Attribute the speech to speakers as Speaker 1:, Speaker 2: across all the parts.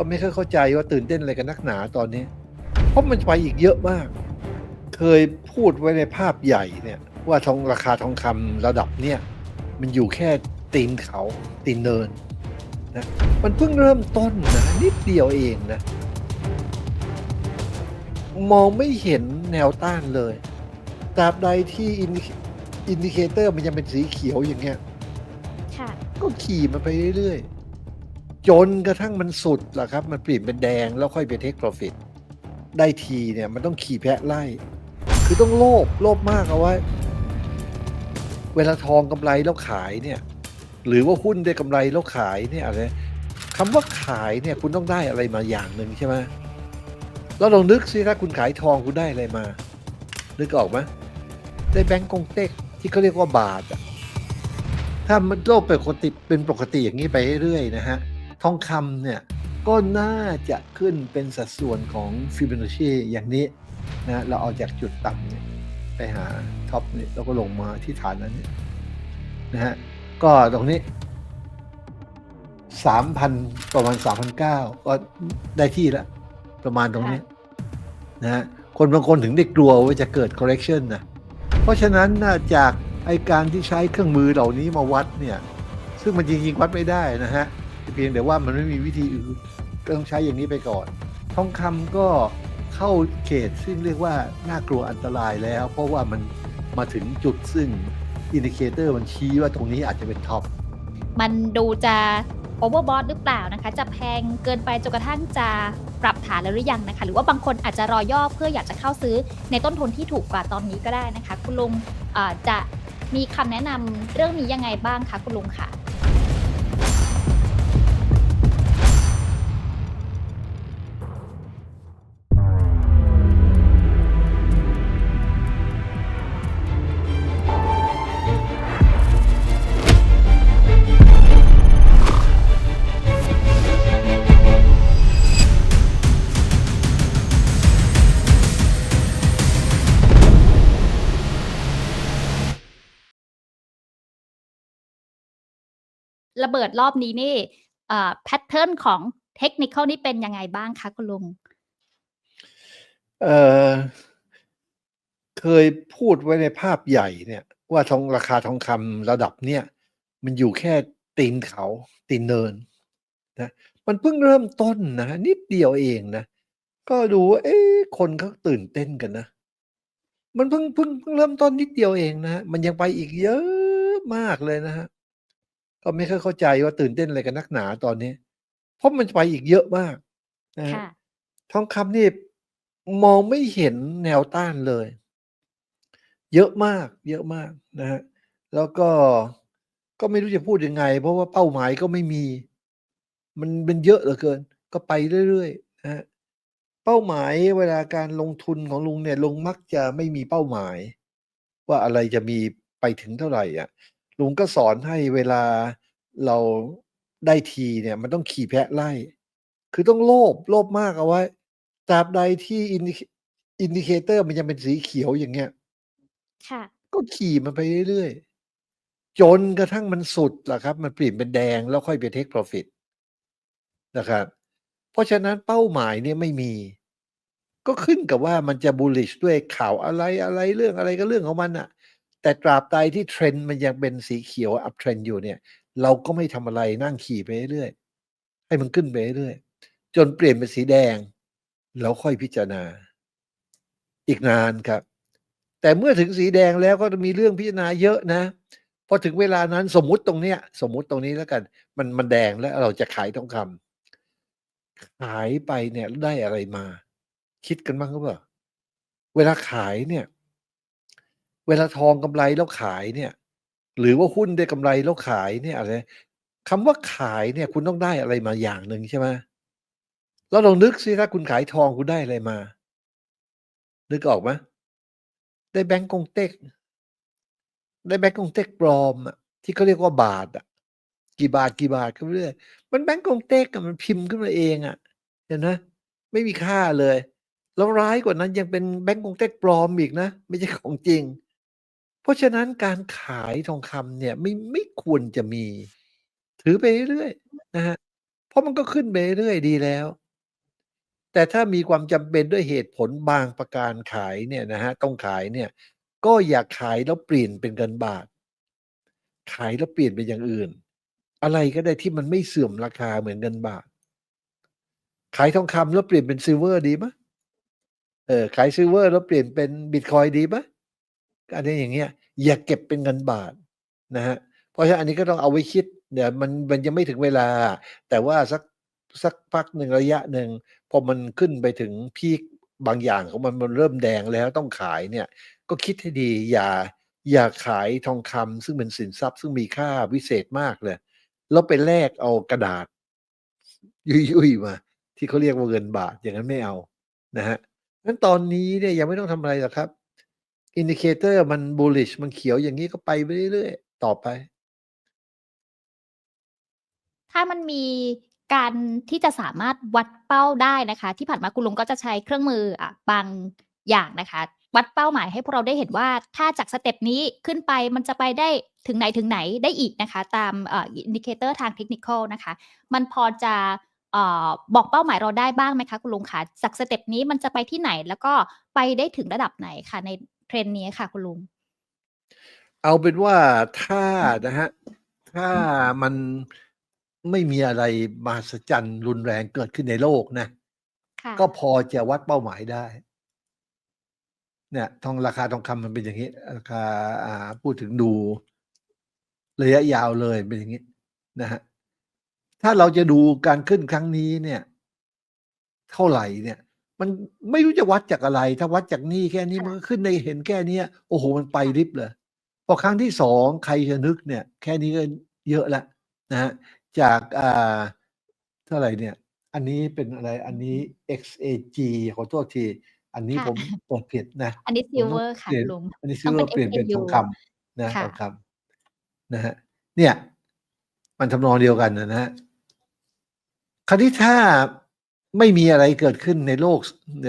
Speaker 1: ก็ไม่ค่อยเข้าใจว่าตื่นเต้นอะไรกันนักหนาตอนนี้ เพราะมันไปอีกเยอะมาก เคยพูดไว้ในภาพใหญ่เนี่ย ว่าทองราคาทองคำระดับเนี่ย มันอยู่แค่ตีนเขาตีนเนินนะมันเพิ่งเริ่มต้นนะนิดเดียวเองนะ มองไม่เห็นแนวต้านเลยตราบใดที่อินอินดิเคเตอร์มันยังเป็นสีเขียวอย่างเงี้ย
Speaker 2: ค่ะ
Speaker 1: ก็ขี่มันไปเรื่อยๆ จนกระทั่งมันสุดล่ะครับ มันเปลี่ยนเป็นแดงแล้วค่อยไปเทคโปรฟิต ได้ทีเนี่ยมันต้องขี่แพะไล่ คือต้องโลภโลภมากเอาไว้ เวลาทองกำไรแล้วขายเนี่ย หรือว่าหุ้นได้กำไรแล้วขายเนี่ยอะไรคำว่าขายเนี่ยคุณต้องได้อะไรมาอย่างหนึ่งใช่ไหมแล้วลองนึกสิถ้าคุณขายทองคุณได้อะไรมา นึกออกไหมได้แบงก์กงเต็กที่เขาเรียกว่าบาทอะถ้ามันโลกเป็นปกติเป็นปกติอย่างนี้ไปเรื่อยๆนะฮะ ทองคำเนี่ยก็น่าจะขึ้นเป็นสัดส่วนของฟิบ o นัชชีอย่างนี้นะเราเอาจากจุดต่ำเนี่ยไปหาท็อปเนี่ยแล้วก็ลงมาที่ฐานนั้นเนี่ยนะฮะก็ตรงนี้สามพันประมาณสามพันเก้าก็ได้ที่แล้ว ประมาณตรงนี้นะฮะคนบางคนถึงได้กลัวว่าจะเกิด correction นะเพราะฉะนั้นน่าจากไอการที่ใช้เครื่องมือเหล่านี้มาวัดเนี่ย ซึ่งมันจริงๆวัดไม่ได้นะฮะ พียงแต่ว่ามันไม่มีวิธีอื่นก็ต้องใช้อย่างนี้ไปก่อน ทองคำก็เข้าเขตซึ่งเรียกว่าน่ากลัวอันตรายแล้ว เพราะว่ามันมาถึงจุดซึ่งอินดิเคเตอร์มันชี้ว่าตรงนี้อาจจะเป็นท็อป
Speaker 2: มันดูจะโอเวอร์บอทหรือเปล่านะคะ จะแพงเกินไปจนกระทั่งจะปรับฐานแล้วหรือยังนะคะ หรือว่าบางคนอาจจะรอย่อเพื่ออยากจะเข้าซื้อในต้นทุนที่ถูกกว่าตอนนี้ก็ได้นะคะ คุณลุงจะมีคำแนะนำเรื่องนี้ยังไงบ้างคะคุณลุงค่ะ ระเบิดรอบนี้นี่แพทเทิร์นของเทคนิคนี่เป็นยังไงบ้างคะคุณลุง
Speaker 1: เออเคยพูดไว้ในภาพใหญ่เนี่ย ว่าทองราคาทองคำระดับเนี่ย มันอยู่แค่ตีนเขาตีนเนินนะมันเพิ่งเริ่มต้นนะนิดเดียวเองนะ ก็ดูว่าเอ๊ะคนเขาตื่นเต้นกันนะ มันเพิ่งเพิ่งเพิ่งเริ่มต้นนิดเดียวเองนะ มันยังไปอีกเยอะมากเลยนะฮะ ก็ไม่ค่อยเข้าใจว่าตื่นเต้นอะไรกันนักหนาตอนนี้ เพราะมันไปอีกเยอะมากนะฮะ
Speaker 2: ค่ะ
Speaker 1: ทองคำนี่มองไม่เห็นแนวต้านเลย เยอะมาก เยอะมากนะฮะแล้วก็ก็ไม่รู้จะพูดยังไง เพราะว่าเป้าหมายก็ไม่มี มันเป็นเยอะเหลือเกิน ก็ไปเรื่อยๆนะฮะเป้าหมายเวลาการลงทุนของลุงเนี่ยลุงมักจะไม่มีเป้าหมาย ว่าอะไรจะมีไปถึงเท่าไหร่อะ ลุงก็สอนให้เวลาเราได้ทีเนี่ย มันต้องขี่แพะไล่ คือต้องโลภโลภมากเอาไว้ตราบใดที่อินดิอินดิเคเตอร์มันยังเป็นสีเขียวอย่างเงี้ย
Speaker 2: ค่ะ
Speaker 1: ก็ขี่มันไปเรื่อยๆ จนกระทั่งมันสุดล่ะครับ มันเปลี่ยนเป็นแดงแล้วค่อยไปเทคโปรฟิตนะครับ เพราะฉะนั้นเป้าหมายเนี่ยไม่มี ก็ขึ้นกับว่ามันจะ bullish ด้วยข่าวอะไรอะไรเรื่องอะไรก็เรื่องของมันอะ แต่ตราบใดที่เทรนด์มันยังเป็นสีเขียว up trend อยู่เนี่ย เราก็ไม่ทำอะไรนั่งขี่ไปเรื่อยให้มันขึ้นไปเรื่อยจนเปลี่ยนเป็นสีแดง แล้วค่อยพิจารณา อีกนานครับ แต่เมื่อถึงสีแดงแล้วก็จะมีเรื่องพิจารณาเยอะนะพอถึงเวลานั้นสมมุติตรงเนี้ย สมมุติตรงนี้แล้วกัน มันมันแดงแล้วเราจะขายทองคำขายไปเนี่ยได้อะไรมา คิดกันบ้างหรือเปล่าเวลาขายเนี่ย เวลาทองกำไรแล้วขายเนี่ย หรือว่าหุ้นได้กำไรแล้วขายเนี่ยอะไรคำว่าขายเนี่ยคุณต้องได้อะไรมาอย่างหนึ่งใช่ไหมแล้วลองนึกสิถ้าคุณขายทองคุณได้อะไรมา นึกออกไหมได้แบงก์กงเต็ก ได้แบงก์กงเต็กปลอมอะที่เขาเรียกว่าบาทอะกี่บาทกี่บาทก็เรื่อยมันแบงก์กงเต็กอะมันพิมพ์ขึ้นมาเองอะเห็นไหมไม่มีค่าเลย แล้วร้ายกว่านั้นยังเป็นแบงก์กงเต็กปลอมอีกนะ ไม่ใช่ของจริง เพราะฉะนั้นการขายทองคำเนี่ยไม่ไม่ควรจะมี ถือไปเรื่อยๆนะฮะเพราะมันก็ขึ้นไปเรื่อยๆดีแล้ว แต่ถ้ามีความจำเป็นด้วยเหตุผลบางประการขายเนี่ยนะฮะต้องขายเนี่ยก็อย่าขายแล้วเปลี่ยนเป็นเงินบาท ขายแล้วเปลี่ยนเป็นอย่างอื่น อะไรก็ได้ที่มันไม่เสื่อมราคาเหมือนเงินบาท ขายทองคำแล้วเปลี่ยนเป็นซิลเวอร์ดีไหมเออขายซิลเวอร์แล้วเปลี่ยนเป็นบิตคอยดีไหม อันนี้อย่างเงี้ยอย่าเก็บเป็นเงินบาทนะฮะเพราะฉะนั้นอันนี้ก็ต้องเอาไว้คิดเดี๋ยวมันมันยังไม่ถึงเวลา แต่ว่าสักสักพักหนึ่งระยะหนึ่งพอมันขึ้นไปถึงพีคบางอย่างของมันมันเริ่มแดงแล้วต้องขายเนี่ย ก็คิดให้ดีอย่าอย่าขายทองคำซึ่งเป็นสินทรัพย์ซึ่งมีค่าวิเศษมากเลยแล้วไปแลกเอากระดาษ ยุ่ยๆมา ที่เขาเรียกว่าเงินบาทอย่างนั้นไม่เอานะฮะงั้นตอนนี้เนี่ยยังไม่ต้องทำอะไรหรอกครับ อินดิเคเตอร์มัน bullish มันเขียวอย่างนี้ก็ไปไปเรื่อยๆ ต่อไป
Speaker 2: ถ้ามันมีการที่จะสามารถวัดเป้าได้นะคะ ที่ผ่านมาคุณลุงก็จะใช้เครื่องมืออะบางอย่างนะคะ วัดเป้าหมายให้พวกเราได้เห็นว่าถ้าจากสเต็ปนี้ขึ้นไปมันจะไปได้ถึงไหนถึงไหนได้อีกนะคะ ตามอ่อินดิเคเตอร์ทางเทคนิคนะคะ มันพอจะออบอกเป้าหมายเราได้บ้างไหมคะ คุณลุงคะจากสเต็ปนี้มันจะไปที่ไหนแล้วก็ไปได้ถึงระดับไหนคะใน เทรนด์นี้ค่ะ คุณลุง
Speaker 1: เอาเป็นว่าถ้านะฮะ ถ้ามันไม่มีอะไรมหัศจรรย์รุนแรงเกิดขึ้นในโลกนะ
Speaker 2: ค่ะ
Speaker 1: ก็พอจะวัดเป้าหมายได้ เนี่ยทองราคาทองคำมันเป็นอย่างนี้ ราคาอ่าพูดถึงดูระยะยาวเลยเป็นอย่างนี้นะฮะถ้าเราจะดูการขึ้นครั้งนี้เนี่ย เท่าไหร่เนี่ย มันไม่รู้จะวัดจากอะไร ถ้าวัดจากนี่แค่นี้
Speaker 2: ค่ะ
Speaker 1: มันก็ขึ้นในเห็นแค่เนี้ยโอ้โหมันไปริบเลยพอครั้งที่สองใครจะนึกเนี่ย แค่นี้ก็เยอะแล้วนะฮะจากอ่าเท่าไหร่เนี่ย อันนี้เป็นอะไรอันนี้ XAG ขอโทษที อันนี้
Speaker 2: ค่ะ
Speaker 1: ผมเปิดผิดนะ
Speaker 2: อันนี้
Speaker 1: ผมต้อง
Speaker 2: silver ค่ะ
Speaker 1: เปลี่ยน
Speaker 2: คุณลุง
Speaker 1: อันนี้ซิ
Speaker 2: ต้
Speaker 1: ล
Speaker 2: อง
Speaker 1: เว
Speaker 2: เป็
Speaker 1: อนร์เปลี่ยนเป็นท
Speaker 2: SNU
Speaker 1: องคำนะ
Speaker 2: ค่ะ
Speaker 1: ทองคำนะฮะเนี่ย มันทำนองเดียวกันนะฮะคราวนี้ถ้า ไม่มีอะไรเกิดขึ้นในโลก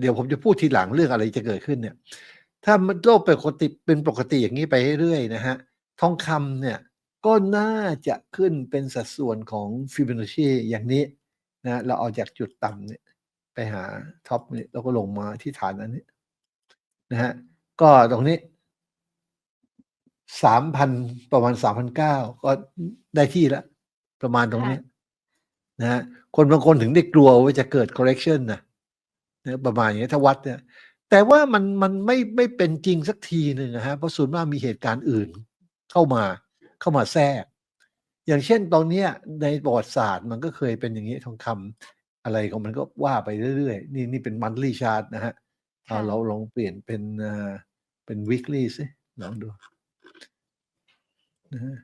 Speaker 1: เดี๋ยวผมจะพูดทีหลังเรื่องอะไรจะเกิดขึ้นเนี่ย ถ้ามันโลกเป็นปกติเป็นปกติอย่างนี้ไปเรื่อยๆนะฮะทองคำเนี่ยก็น่าจะขึ้นเป็นสัดส่วนของฟิบนัชชีอย่างนี้นะเราเอาจากจุดต่ำเนี่ยไปหาท็อปเนี่ยแล้วก็ลงมาที่ฐานอันนี้นะฮะก็ตรงนี้สามพันประมาณสามพันเก้าก็ได้ที่แล้วประมาณตรงนี้ นะฮะคนบางคนถึงได้กลัวว่าจะเกิด correction นะนะประมาณอย่างนี้ถ้าวัดเนี่ยแต่ว่ามันมันไม่ไม่เป็นจริงสักทีหนึ่งนะฮะเพราะส่วนมากมีเหตุการณ์อื่นเข้ามาเข้ามาแทรก อย่างเช่นตอนเนี้ยในประวัติศาสตร์มันก็เคยเป็นอย่างนี้ทองคำอะไรของมันก็ว่าไปเรื่อยๆ นี่นี่เป็น monthly chart นะฮะเอา
Speaker 2: ค่ะ
Speaker 1: เราลองเปลี่ยนเป็นเอ่อเป็น weekly สิลองดูนะฮะ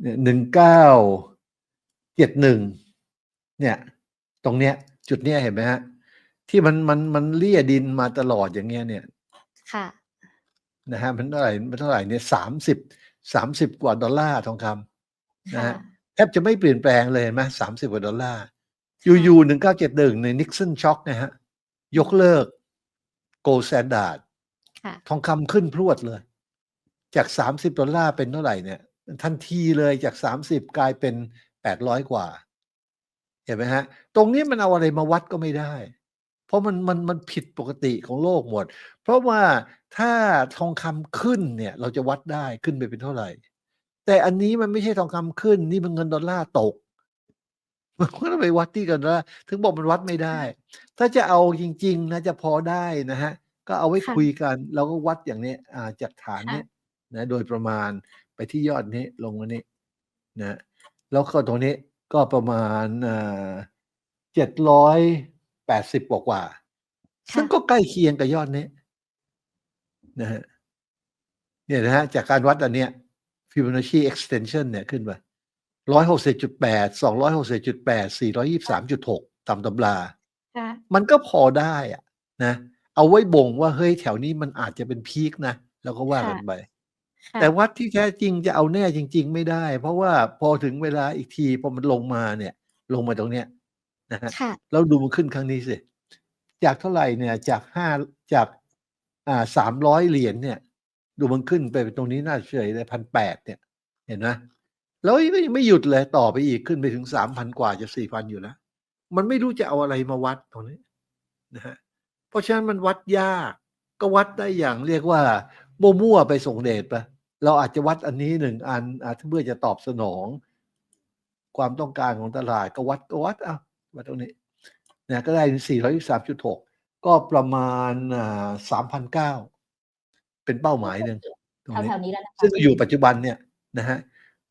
Speaker 1: เนี่ยหนึ่งเก้าเจ็ดหนึ่งเนี่ย ตรงเนี้ย จุดเนี้ยเห็นไหมฮะ ที่มันมันมันเลี่ยดินมาตลอดอย่างเงี้ยเนี่ย
Speaker 2: ค่ะ
Speaker 1: นะฮะมันเท่าไหร่มันเท่าไหร่เนี่ยสามสิบสามสิบกว่าดอลลาร์ทองคำนะ
Speaker 2: ค่ะ
Speaker 1: ฮะแทบจะไม่เปลี่ยนแปลงเลยเห็นไหมสามสิบกว่าดอลลาร์อยู่ๆหนึ่งเก้าเจ็ดหนึ่งในนิกสันช็อคนะฮะ ยกเลิกโกลแซนดาร์ด
Speaker 2: ค่ะ
Speaker 1: ทองคำขึ้นพรวดเลย จากสามสิบดอลลาร์เป็นเท่าไหร่เนี่ย ทันทีเลยจากสามสิบกลายเป็นแปดร้อยกว่า เห็นไหมฮะ ตรงนี้มันเอาอะไรมาวัดก็ไม่ได้ เพราะมันมันมันผิดปกติของโลกหมด เพราะว่าถ้าทองคำขึ้นเนี่ย เราจะวัดได้ขึ้นไปเป็นเท่าไหร่ แต่อันนี้มันไม่ใช่ทองคำขึ้น นี่มันเงินดอลลาร์ตกมันก็ต้องไปวัดที่กันว่าถึงบอกมันวัดไม่ได้ ถ้าจะเอาจริง ๆ นะจะพอได้นะฮะ ก็เอาไว้
Speaker 2: ค่ะ
Speaker 1: คุยกัน เราก็วัดอย่างนี้อ่าจากฐาน
Speaker 2: ค่ะ
Speaker 1: เนี้ยนะโดยประมาณ ไปที่ยอดนี้ลงมานี้นะแล้วก็ตรงนี้ก็ประมาณเจ็ดร้อยแปดสิบกว่ากว่าๆซึ่งก็ใกล้เคียงกับยอดนี้นะฮะเนี่ยนะฮะจากการวัดอันเนี้ย Fibonacci extension เนี่ยขึ้นมาร้อยหกสิบจุดแปดสองร้อยหกสิบจุดแปดสี่ร้อยี่สามจุดหกตามตำรา
Speaker 2: ค่ะ
Speaker 1: มันก็พอได้อะนะ เอาไว้บ่งว่าเฮ้ยแถวนี้มันอาจจะเป็นพีคนะ แล้วก็ว่ากันไป
Speaker 2: ค่ะ
Speaker 1: แต่วัดที่แท้จริงจะเอาแน่จริง ๆ ไม่ได้ เพราะว่าพอถึงเวลาอีกทีพอมันลงมาเนี่ย ลงมาตรงเนี้ยนะฮะ
Speaker 2: ค่ะ
Speaker 1: แล้วดูมันขึ้นครั้งนี้สิ จากเท่าไหร่เนี่ย จากห้าจากอ่าสามร้อยเหรียญเนี่ย ดูมันขึ้นไปตรงนี้น่าเฉยเลยพันแปดเนี่ย เห็นไหมแล้วก็ยังไม่หยุดเลยต่อไปอีกขึ้นไปถึงสามพันกว่าจะสี่พันอยู่แล้ว มันไม่รู้จะเอาอะไรมาวัดตรงนี้นะฮะเพราะฉะนั้นมันวัดยาก ก็วัดได้อย่างเรียกว่า มั่วๆไปส่งเดชไปเราอาจจะวัดอันนี้หนึ่งอันอาจจะเพื่อจะตอบสนอง ความต้องการของตลาดก็วัดก็วัดเอาวัดตรงนี้นะก็ได้สี่ร้อยสามจุดหกก็ประมาณสามพันเก้าเป็นเป้าหมายหนึ่งตรงนี้
Speaker 2: แถวๆนี้แล้วนะคะ
Speaker 1: ซึ่งอยู่ปัจจุบันเนี่ยนะฮะ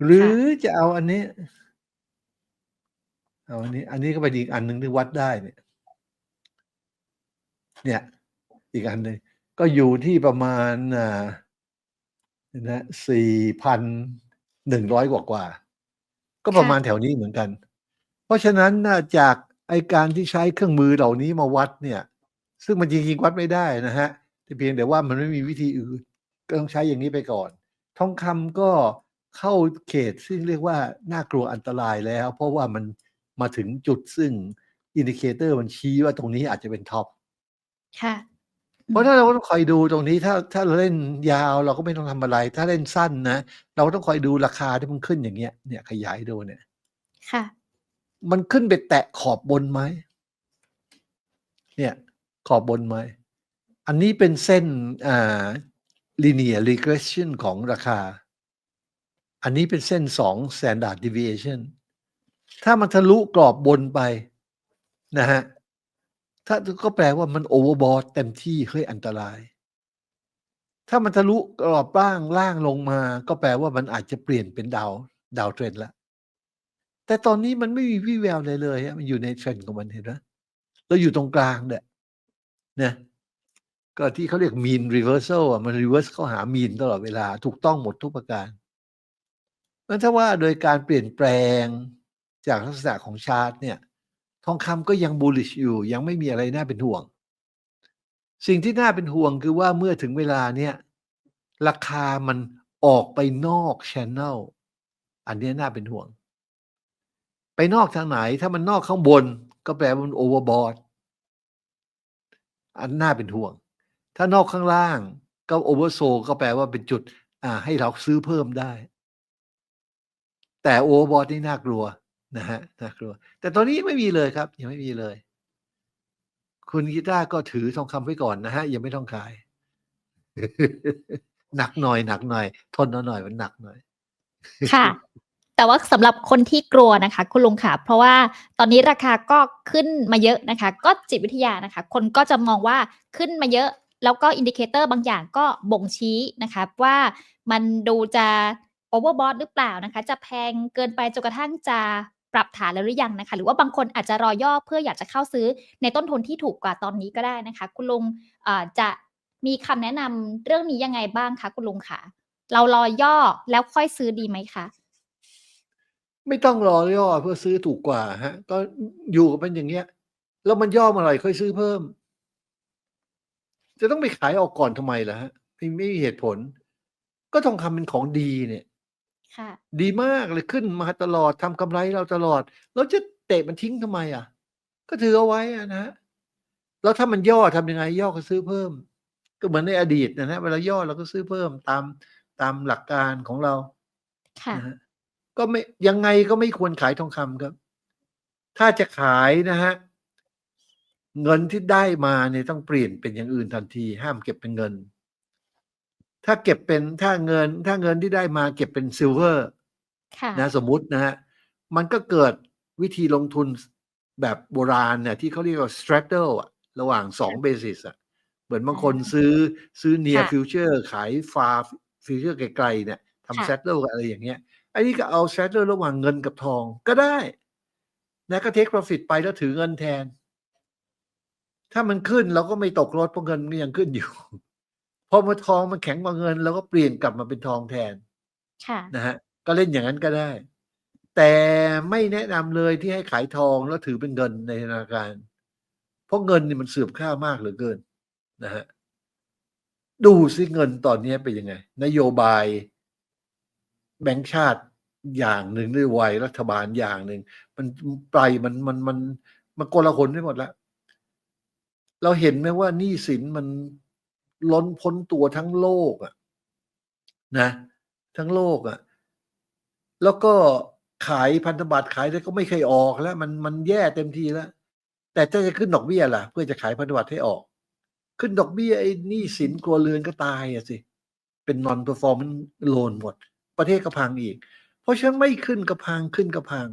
Speaker 1: หรือจะเอาอันนี้เอาอันนี้ อันนี้ก็เป็นอีกอันหนึ่งที่วัดได้เนี่ย เนี่ย อีกอันหนึ่ง ก็อยู่ที่ประมาณนะสี่พันหนึ่งร้อยกว่ากว่า ก็ประมาณแถวนี้เหมือนกัน เพราะฉะนั้นจากไอการที่ใช้เครื่องมือเหล่านี้มาวัดเนี่ย ซึ่งมันจริงๆวัดไม่ได้นะฮะแต่เพียงแต่ว่ามันไม่มีวิธีอื่น ก็ต้องใช้อย่างนี้ไปก่อน ทองคำก็เข้าเขตซึ่งเรียกว่าน่ากลัวอันตรายแล้ว เพราะว่ามันมาถึงจุดซึ่งอินดิเคเตอร์มันชี้ว่าตรงนี้อาจจะเป็นท็อป
Speaker 2: ค่ะ
Speaker 1: เพราะถ้าเราต้องคอยดูตรงนี้ถ้าถ้าเราเล่นยาวเราก็ไม่ต้องทำอะไร ถ้าเล่นสั้นนะเราต้องคอยดูราคาที่มันขึ้นอย่างเงี้ย เนี่ยขยายดูเนี่ย
Speaker 2: ค่ะ
Speaker 1: มันขึ้นไปแตะขอบบนไหมเนี่ย ขอบบนไหมอันนี้เป็นเส้นอ่า linear regression ของราคา อันนี้เป็นเส้นสอง standard deviation ถ้ามันทะลุกรอบบนไปนะฮะ ถ้าก็แปลว่ามัน overbought เต็มที่เฮ้ยอันตราย ถ้ามันทะลุกรอบล่างล่างลงมา ก็แปลว่ามันอาจจะเปลี่ยนเป็นดาวดาวเทรนแล้วแต่ตอนนี้มันไม่มีวี่แววเลยเลยฮะมันอยู่ในเทรนของมันเห็นไหมเราอยู่ตรงกลางเนี่ยนะก็ที่เขาเรียก mean reversal อะมัน reverse เข้าหา mean ตลอดเวลาถูกต้องหมดทุกประการเพราะถ้าว่าโดยการเปลี่ยนแปลงจากลักษณะของชาร์ตเนี่ย ทองคำก็ยัง bullish อยู่ ยังไม่มีอะไรน่าเป็นห่วง สิ่งที่น่าเป็นห่วงคือว่าเมื่อถึงเวลาเนี่ยราคามันออกไปนอก channel อันนี้น่าเป็นห่วง ไปนอกทางไหนถ้ามันนอกข้างบน ก็แปลว่ามันโอเวอร์บอทอันน่าเป็นห่วง ถ้านอกข้างล่างก็โอเวอร์โซก็แปลว่าเป็นจุดอ่าให้เราซื้อเพิ่มได้ แต่โอเวอร์บอทนี่น่ากลัว นะฮะน่ากลัว แต่ตอนนี้ไม่มีเลยครับ ยังไม่มีเลย คุณกีตาร์ก็ถือทองคำไว้ก่อนนะฮะยังไม่ต้องขาย หนักหน่อยหนักหน่อย ทนเอาหน่อยมันหนักหน่อย
Speaker 2: ค่ะ แต่ว่าสำหรับคนที่กลัวนะคะ คุณลุงค่ะ เพราะว่าตอนนี้ราคาก็ขึ้นมาเยอะนะคะ ก็จิตวิทยานะคะ คนก็จะมองว่าขึ้นมาเยอะ แล้วก็อินดิเคเตอร์บางอย่างก็บ่งชี้นะคะว่ามันดูจะโอเวอร์บอทหรือเปล่านะคะ จะแพงเกินไปจนกระทั่งจะ ปรับฐานแล้วหรือยังนะคะ หรือว่าบางคนอาจจะรอย่อเพื่ออยากจะเข้าซื้อในต้นทุนที่ถูกกว่าตอนนี้ก็ได้นะคะ คุณลุงจะมีคำแนะนำเรื่องนี้ยังไงบ้างคะคุณลุงคะเรารอย่อแล้วค่อยซื้อดีไหมคะ
Speaker 1: ไม่ต้องรอย่อเพื่อซื้อถูกกว่าฮะ ก็อยู่กับมันอย่างเงี้ย แล้วมันย่อมาอะไรค่อยซื้อเพิ่ม จะต้องไปขายออกก่อนทำไมล่ะฮะไม่มีเหตุผล ก็ทองคำเป็นของดีเนี่ย
Speaker 2: ค่ะ
Speaker 1: ดีมากเลยขึ้นมาตลอดทำกำไรเราตลอดแล้วจะเตะมันทิ้งทำไมอะ ก็ถือเอาไว้อะนะฮะแล้วถ้ามันย่อทำยังไง ย่อก็ซื้อเพิ่ม ก็เหมือนในอดีตนะฮะเวลาย่อเราก็ซื้อเพิ่มตามตามหลักการของเรา
Speaker 2: ค่ะ
Speaker 1: นะฮะก็ไม่ยังไงก็ไม่ควรขายทองคำครับ ถ้าจะขายนะฮะเงินที่ได้มาเนี่ยต้องเปลี่ยนเป็นอย่างอื่นทันที ห้ามเก็บเป็นเงิน ถ้าเก็บเป็นถ้าเงิน ถ้าเงินที่ได้มาเก็บเป็นซิลเวอร์
Speaker 2: ค่ะ
Speaker 1: นะสมมุตินะฮะมันก็เกิดวิธีลงทุนแบบโบราณเนี่ยที่เขาเรียกว่า straddle อะระหว่างสองเบสิสอะเหมือนบางคนซื้อซื้อ near
Speaker 2: ค่ะ
Speaker 1: future ขาย far future ไกลๆเนี่ย
Speaker 2: ค่ะ
Speaker 1: ทำ straddle กับอะไรอย่างเงี้ยอันนี้ก็เอา straddle ระหว่างเงินกับทองก็ได้นะก็ take profit ไปแล้วถือเงินแทน ถ้ามันขึ้นเราก็ไม่ตกรถเพราะเงินมันยังขึ้นอยู่ พอมาทองมันแข็งกว่าเงินเราก็เปลี่ยนกลับมาเป็นทองแทน
Speaker 2: ค่ะ
Speaker 1: นะฮะก็เล่นอย่างนั้นก็ได้ แต่ไม่แนะนำเลยที่ให้ขายทองแล้วถือเป็นเงินในธนาคาร เพราะเงินนี่มันเสื่อมค่ามากเหลือเกินนะฮะดูซิเงินตอนนี้เป็นยังไง นโยบายแบงก์ชาติอย่างหนึ่งด้วยวัยรัฐบาลอย่างหนึ่งมันไปมันมันมันมันโกลาหลไปหมดแล้ว เราเห็นไหมว่าหนี้สินมัน ล้นพ้นตัวทั้งโลกอะนะ ทั้งโลกอะแล้วก็ขายพันธบัตรขายได้ก็ไม่เคยออกแล้ว มันมันแย่เต็มทีแล้ว แต่ถ้าจะขึ้นดอกเบี้ยล่ะ เพื่อจะขายพันธบัตรให้ออก ขึ้นดอกเบี้ยไอ้นี้สินครัวเรือนก็ตายอะสิ เป็น non performing loan หมด ประเทศก็พังอีก เพราะฉะนั้นไม่ขึ้นก็พังขึ้นก็พัง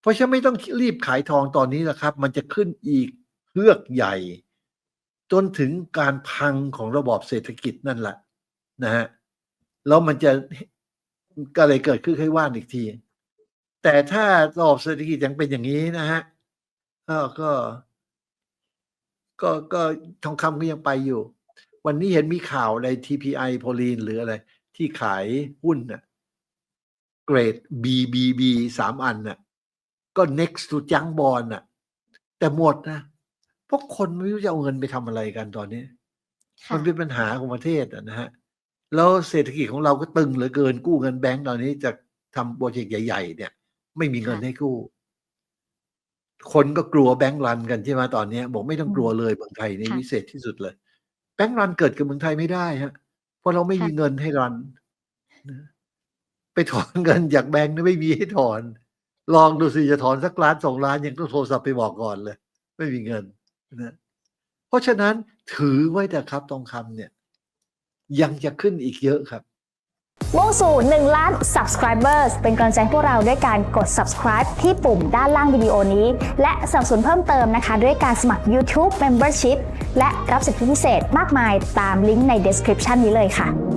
Speaker 1: เพราะฉะนั้นไม่ต้องรีบขายทองตอนนี้แหละครับ มันจะขึ้นอีกเฮือกใหญ่ จนถึงการพังของระบอบเศรษฐกิจนั่นแหละนะฮะแล้วมันจะก็เลยเกิดขึ้นให้ว่านอีกที แต่ถ้าระบอบเศรษฐกิจยังเป็นอย่างนี้นะฮะก็ ก็ก็ทองคำก็ยังไปอยู่ วันนี้เห็นมีข่าวใน TPI โพลีนหรืออะไร ที่ขายหุ้นน่ะเกรด BBB สามอันน่ะก็ next to จังบอลน่ะแต่หมดนะ พราะคนไม่รู้จะเอาเงินไปทำอะไรกันตอนนี้
Speaker 2: ค่ะ
Speaker 1: มันเป็นปัญหาของประเทศอะนะฮะแล้วเศรษฐกิจของเราก็ตึงเหลือเกินกู้เงินแบงก์ตอนนี้จะทำโปรเจกต์ใหญ่ ๆ เนี่ย ไม่มีเงิน
Speaker 2: ค่ะ
Speaker 1: ให้กู้ คนก็กลัวแบงก์รันกันใช่ไหมตอนเนี้ยบอกไม่ต้อง
Speaker 2: อืม
Speaker 1: กลัวเลยเมืองไทยนี่
Speaker 2: ค่ะ
Speaker 1: วิเศษที่สุดเลย แบงก์รันเกิดกับเมืองไทยไม่ได้ฮะเพราะเราไม่
Speaker 2: ค่ะ
Speaker 1: มีเงินให้รันนะไปถอนเงินจากแบงก์นี่ไม่มีให้ถอน ลองดูสิจะถอนสักล้านสองล้านยังต้องโทรศัพท์ไปบอกก่อนเลย ไม่มีเงิน นะเพราะฉะนั้นถือไว้แต่ครับทองคำเนี่ย ยังจะขึ้นอีกเยอะครับ
Speaker 3: มุ่งสู่1ล้าน subscribers เป็นกำลังใจพวกเราด้วยการกด subscribe ที่ปุ่มด้านล่างวิดีโอนี้ และสับสนุนเพิ่มเติมนะคะ ด้วยการสมัคร YouTube Membership และรับสิทธิพิเศษมากมายตามลิงก์ใน description นี้เลยค่ะ